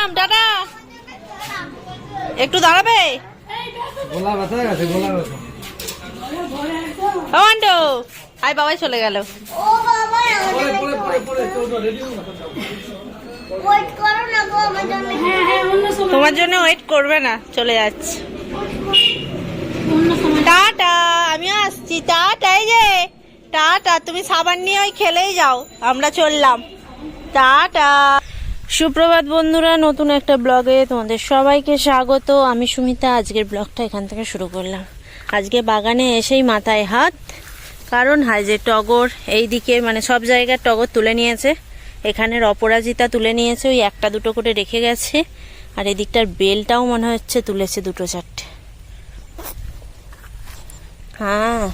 গেলাম টাটা একটু দাঁড়াবে? অমান্ডো আই বাবাই চলে গেল। হ্যাঁ হ্যাঁ তোমার জন্য ওয়েট করবে না চলে যাচ্ছে। টাটা আমিও আসছি। টাটা এই যে। টাটা তুমি সাবান নিয়ে ওই খেলেই যাও। আমরা চললাম। টাটা। সুপ্রভাত বন্ধুরা, নতুন একটা ব্লগে তোমাদের সবাইকে স্বাগত। আমি সুমিতা, আজকের ব্লগটা এখান থেকে শুরু করলাম। আজকে বাগানে এসেই মাথায় হাত, কারণ হাই যে টগর এই দিকে মানে সব জায়গার টগর তুলে নিয়েছে। এখানের অপরাজিতা তুলে নিয়েছে, ওই একটা দুটো করে রেখে গেছে। আর এদিকটার বেলটাও মনে হচ্ছে তুলেছে দুটো চারটে। হ্যাঁ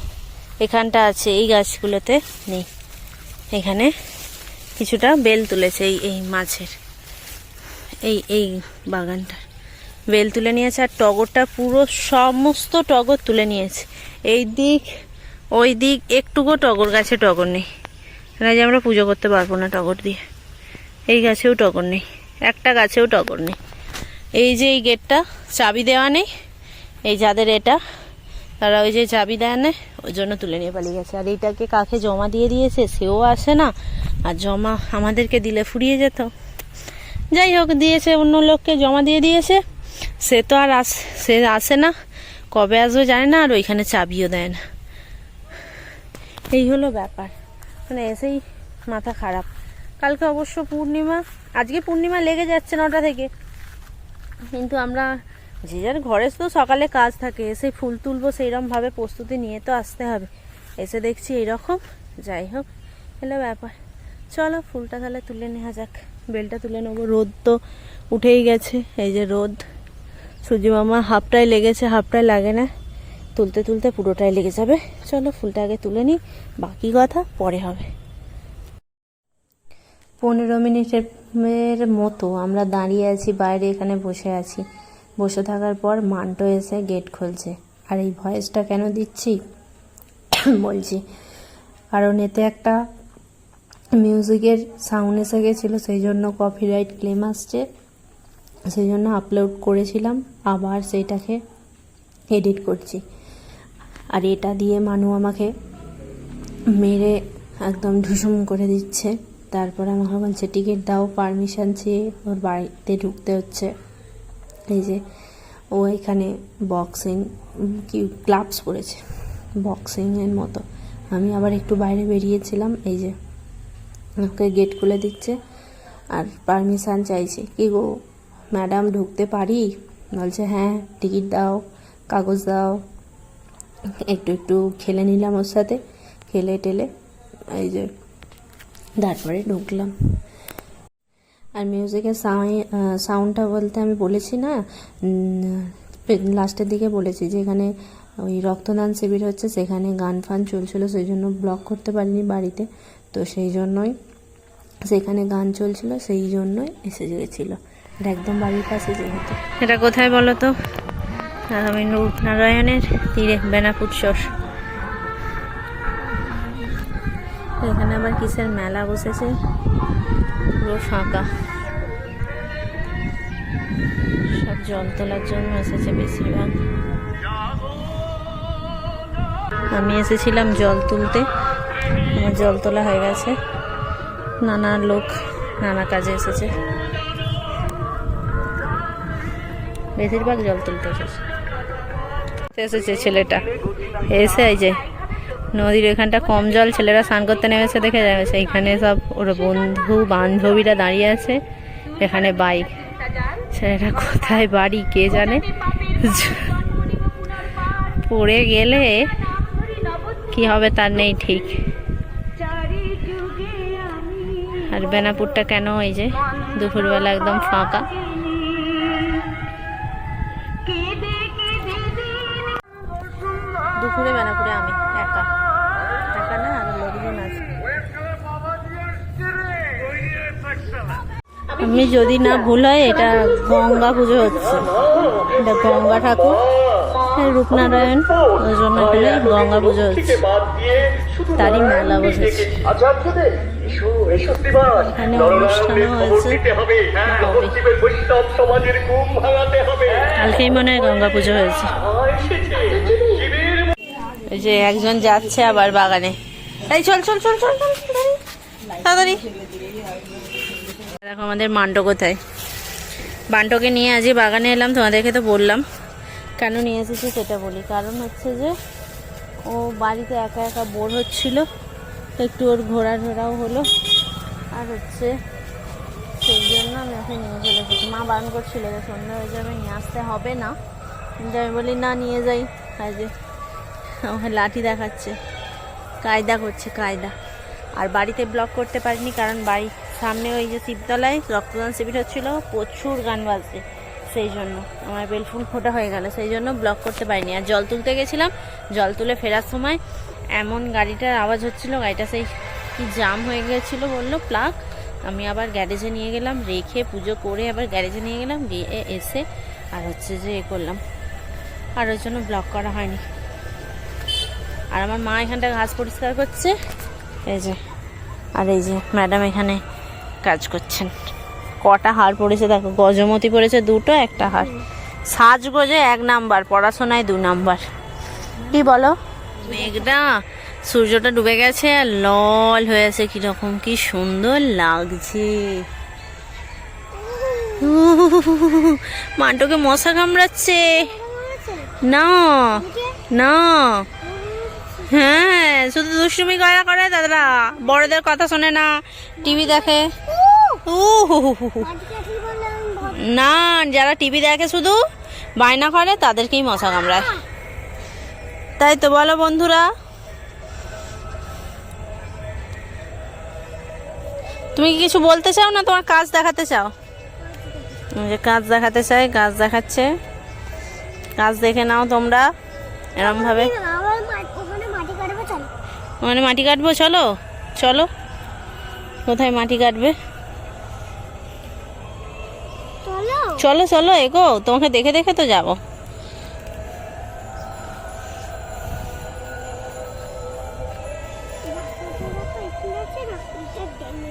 এখানটা আছে, এই গাছগুলোতে নেই। এখানে কিছুটা বেল তুলেছে এই এই মাছের। এই এই বাগানটা। বেল তুলে নিয়েছে আর টগরটা পুরো সমস্ত টগর তুলে নিয়েছে। এই দিক, ওই দিক, একটুকু টগর গাছে টগর নেই। যে আমরা পুজো করতে পারব না টগর দিয়ে। এই গাছেও টগর নেই, একটা গাছেও টগর নেই। এই যে এই গেটটা, চাবি দেওয়া নেই, এই যাদের এটা, তারা ওই যে চাবি দেয় না, ওই জন্য তুলে নিয়ে পালিয়ে গেছে। আর এইটাকে কাকে জমা দিয়ে দিয়েছে, সেও আসে না। আর জমা আমাদেরকে দিলে ফুরিয়ে যেত। যাই হোক, দিয়েছে, অন্য লোককে জমা দিয়ে দিয়েছে। সে তো আর আস, সে আসে না। কবে আসবে জানে না, আর ওইখানে চাবিও দেয় না। এই হলো ব্যাপার। মানে এসেই মাথা খারাপ। কালকে অবশ্য পূর্ণিমা, আজকে পূর্ণিমা লেগে যাচ্ছে নটা থেকে। কিন্তু আমরা, যে যার ঘরে তো সকালে কাজ থাকে, এসে ফুল তুলবো সেইরকম ভাবে প্রস্তুতি নিয়ে তো আসতে হবে। এসে দেখছি এইরকম যাই হোক, এলো ব্যাপার। চলো, ফুলটা তাহলে তুলে নেওয়া যাক। বেলটা তুলে নেব। রোদ তো উঠেই গেছে। এই যে রোদ। সূর্য মামা হাফটাই লেগেছে, হাফটাই লাগে না। তুলতে তুলতে পুরোটাই লেগে যাবে। চলো ফুলটা আগে তুলে নিই, বাকি কথা পরে হবে। পনেরো মিনিটের মতো আমরা দাঁড়িয়ে আছি, বাইরে এখানে বসে আছি। বসে থাকার পর মান্টো এসে গেট খুলছে। আর এই ভয়েসটা কেন দিচ্ছি? বলছি। কারণ এতে একটা মিউজিকের সাউন্ড এসে গেছিল, সেই জন্য কপিরাইট ক্লেম আসছে। সেই জন্য আপলোড করেছিলাম, আবার সেইটাকে এডিট করছি। আর এটা দিয়ে মানু আমাকে মেরে একদম ঢুসুম করে দিচ্ছে। তারপর আমাকে বলছে, টিকিট দাও পারমিশন চেয়ে ওর বাড়িতে ঢুকতে হচ্ছে। এই যে, ও এখানে বক্সিং কি গ্লাভস পরেছে বক্সিংয়ের মতো। আমি আবার একটু বাইরে বেরিয়েছিলাম, এই যে। আমাকে গেট খুলে দিচ্ছে। আর পারমিশান চাইছে। কি গো ম্যাডাম ঢুকতে পারি? বলছে হ্যাঁ টিকিট দাও, কাগজ দাও। একটু একটু খেলে নিলাম ওর সাথে। খেলে টেলে এই যে, তারপরে ঢুকলাম। আর মিউজিকের সাউন্ডটা বলতে আমি বলেছি না লাস্টের দিকে বলেছি যে, এখানে ওই রক্তদান শিবির হচ্ছে, সেখানে গান ফান চলছিল, সেই জন্য ব্লক করতে পারিনি বাড়িতে। তো সেই জন্যই সেখানে গান চলছিল, সেই জন্যই এসে গেছিল এটা একদম বাড়ির পাশে যেহেতু। এটা কোথায় বলো তো? রূপনারায়ণের তীরে বেনাপুর শোষ এখানে আবার কিসের মেলা বসেছে? পুরো ফাঁকা। সব জল তোলার জন্য এসেছে বেশিরভাগ। আমি এসেছিলাম জল তুলতে। জল তোলা হয়ে গেছে। নানা লোক, নানা কাজে এসেছে। বেশিরভাগ জল তুলতে এসেছে। এসেছে ছেলেটা। এসে এই যে, নদীর এখানটা কম জল ছেলেরা স্নান করতে নেমেছে দেখে যাবে। সেইখানে সব ওর বন্ধু, বান্ধবীরা দাঁড়িয়ে আছে। এখানে বাইক। ছেলেটা কোথায় বাড়ি, কে জানে? পড়ে গেলে কি হবে তার নেই ঠিক। আর বেনাপুরটা কেন এই যে দুপুরবেলা একদম ফাঁকা? দুপুরে বেনাপুরে আমি একা। একা না আর লোকজন আছে। আমি যদি না ভুল হয় এটা গঙ্গা পুজো হচ্ছে। এটা গঙ্গা ঠাকুর রূপনারায়ণ ওই জন্য গঙ্গা পুজো হচ্ছে। তারই মেলা বসেছে। এখানে অনুষ্ঠানও হয়েছে। হ্যাঁ হবে। কালকেই মনে হয় গঙ্গা পুজো হয়েছে। আ, ওই যে একজন যাচ্ছে আবার বাগানে। এই চল চল চল চল চল তাড়াতাড়ি। দেখো আমাদের মান্টো কোথায়? বান্টোকে নিয়ে আজই বাগানে এলাম তোমাদেরকে তো বললাম। কেন নিয়ে এসেছি সেটা বলি। কারণ হচ্ছে যে ও বাড়িতে একা একা বোর হচ্ছিল। একটু ওর ঘোরা ঘোরাও হলো। আর হচ্ছে সেই জন্য আমি ওকে নিয়ে চলে এসেছি মা বারণ করছিল যে সন্ধ্যা হয়ে যাবে, নিয়ে আসতে হবে না। কিন্তু আমি বলি, না, নিয়ে যাই। আজকে আমাকে লাঠি দেখাচ্ছে, কায়দা করছে, কায়দা। আর বাড়িতে ব্লক করতে পারিনি কারণ বাড়ির সামনে ওই যে শিবতলায় রক্তদান শিবির হচ্ছিল, প্রচুর গান বাজছে। সেই জন্য আমার বেলফুল ফোটা হয়ে গেল, সেই জন্য ব্লক করতে পারিনি। আর জল তুলতে গেছিলাম, জল তুলে ফেরার সময় এমন গাড়িটার আওয়াজ হচ্ছিল, গাড়িটা সেই কি জাম হয়ে গেছিল বলল প্লাগ আমি আবার গ্যারেজে নিয়ে গেলাম, রেখে পুজো করে আবার গ্যারেজে নিয়ে গেলাম, গিয়ে এসে আর হচ্ছে যে এ করলাম। আর ওর জন্য ব্লক করা হয়নি। আর আমার মা এখানটা ঘাস পরিষ্কার করছে। এই যে, আর এই যে ম্যাডাম এখানে কাজ করছেন। কটা হার পড়েছে দেখো, গজমতি পড়েছে দুটো, একটা হার সাজগোজে এক নাম্বার, পড়াশোনায় দু নাম্বার। কি বলো? মেঘটা সূর্যটা ডুবে গেছে আর লল হয়েছে কীরকম কি সুন্দর লাগছে। মান্টুকে মশা কামড়াচ্ছে। না না। হ্যাঁ শুধু দুষ্টুমি করা করে দাদারা বড়দের কথা শোনে না টিভি দেখে। না যারা টিভি দেখে শুধু বায়না করে তাদেরকেই মশা কামড়ায়। তাই তো বলো বন্ধুরা। তুমি কি কিছু বলতে চাও না? তোমার কাজ দেখাতে চাও। যে কাজ দেখাতে চাই কাজ দেখাচ্ছে। কাজ দেখে নাও তোমরা এরম ভাবে আমার মা- ওখানে মাটি কাটবে চলো মানে মাটি কাটবো চলো? চলো। কোথায় মাটি কাটবে? চলো। চলো চলো এগো। তোমাকে দেখে দেখে তো যাব। আস্তে এগোবে।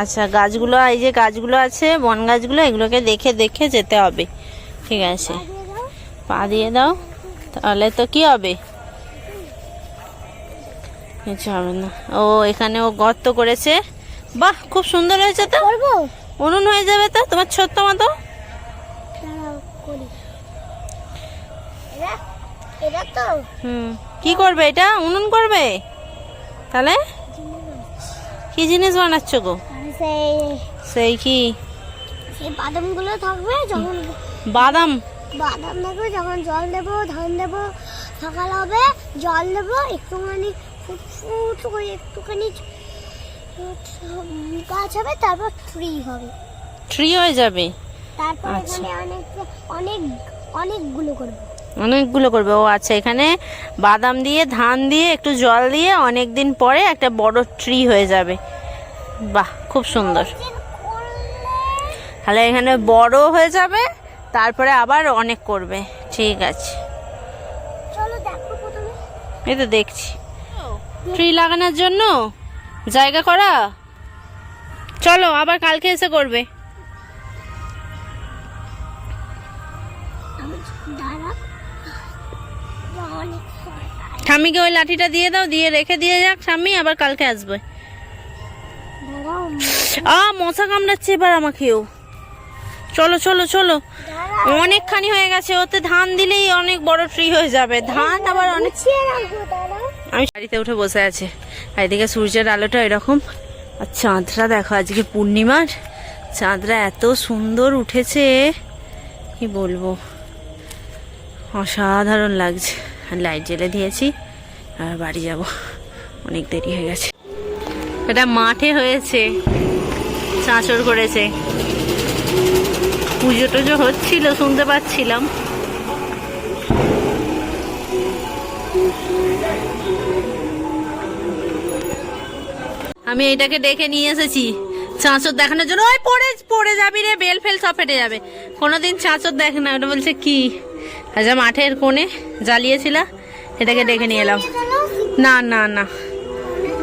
আচ্ছা গাছগুলো এই যে গাছগুলো আছে বন গাছগুলো এগুলোকে দেখে দেখে যেতে হবে। ঠিক আছে। পা দিয়ে দাও। তাহলে তো কি হবে? কিছু হবে না। ও এখানে ও গর্ত করেছে। বাহ খুব সুন্দর হয়েছে তো? উনুন হয়ে যাবে তো তোমার ছোট্ট মতো? কি করবে এটা? উনুন করবে? তাহলে? কি জিনিস বানাচ্ছ গো? সেই সেই কি? বাদামগুলো থাকবে যখন বাদাম? বাদাম থাকবে যখন জল দেবো ধান দেবো সকাল হবে জল দেবো একটুখানি ফুট ফুট করে একটুখানি গাছ হবে তারপর ট্রি হবে। ট্রি হয়ে যাবে? তারপর আচ্ছা। এখানে অনেক অনেক অনেকগুলো করব। অনেকগুলো করবে। ও আচ্ছা এখানে বাদাম দিয়ে ধান দিয়ে একটু জল দিয়ে অনেক দিন পরে একটা বড় ট্রি হয়ে যাবে। বাহ খুব সুন্দর। তাহলে এখানে বড় হয়ে যাবে তারপরে আবার অনেক করবে। ঠিক আছে। এই তো দেখছি। ট্রি লাগানোর জন্য? জায়গা করা? চলো আবার কালকে এসে করবে। স্বামীকে ওই লাঠিটা দিয়ে দাও দিয়ে রেখে দিয়ে যাক স্বামী আবার কালকে আসবে। আ মশা কামড়াচ্ছে এবার আমাকেও। চলো চলো চলো। অনেকখানি হয়ে গেছে ওতে ধান দিলেই অনেক বড় ট্রি হয়ে যাবে। ধান আবার অনেক আমি বাড়িতে উঠে বসে আছে। এদিকে সূর্যের আলোটা এরকম। আর চাঁদটা দেখো আজকে পূর্ণিমার। চাঁদটা এত সুন্দর উঠেছে। কি বলব? অসাধারণ লাগছে। আর লাইট জ্বেলে দিয়েছি আর বাড়ি যাব। অনেক দেরি হয়ে গেছে। এটা মাঠে হয়েছে। চাঁচড় করেছে। পুজো টুজো হচ্ছিল, শুনতে পাচ্ছিলাম। আমি এটাকে ডেকে নিয়ে এসেছি। চাঁচর দেখানোর জন্য। ওই পড়ে পড়ে যাবি রে, বেল ফেল সব ফেটে যাবে। কোনোদিন চাঁচর দেখে না, ওটা বলছে কি? আচ্ছা মাঠের কোণে জ্বালিয়েছিল, এটাকে ডেকে নিয়ে এলাম। না না না।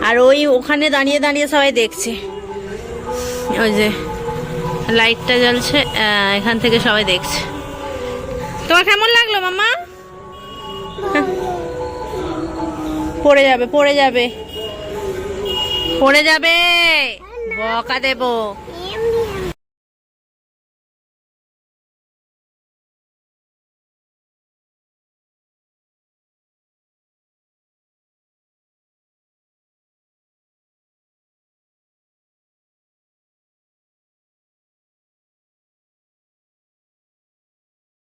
আর ওই ওখানে দাঁড়িয়ে দাঁড়িয়ে সবাই দেখছে। ওই যে লাইটটা জ্বলছে এখান থেকে সবাই দেখছে। তোমার কেমন লাগল মামা পড়ে যাবে পড়ে যাবে। পড়ে যাবে। বকা দেবো।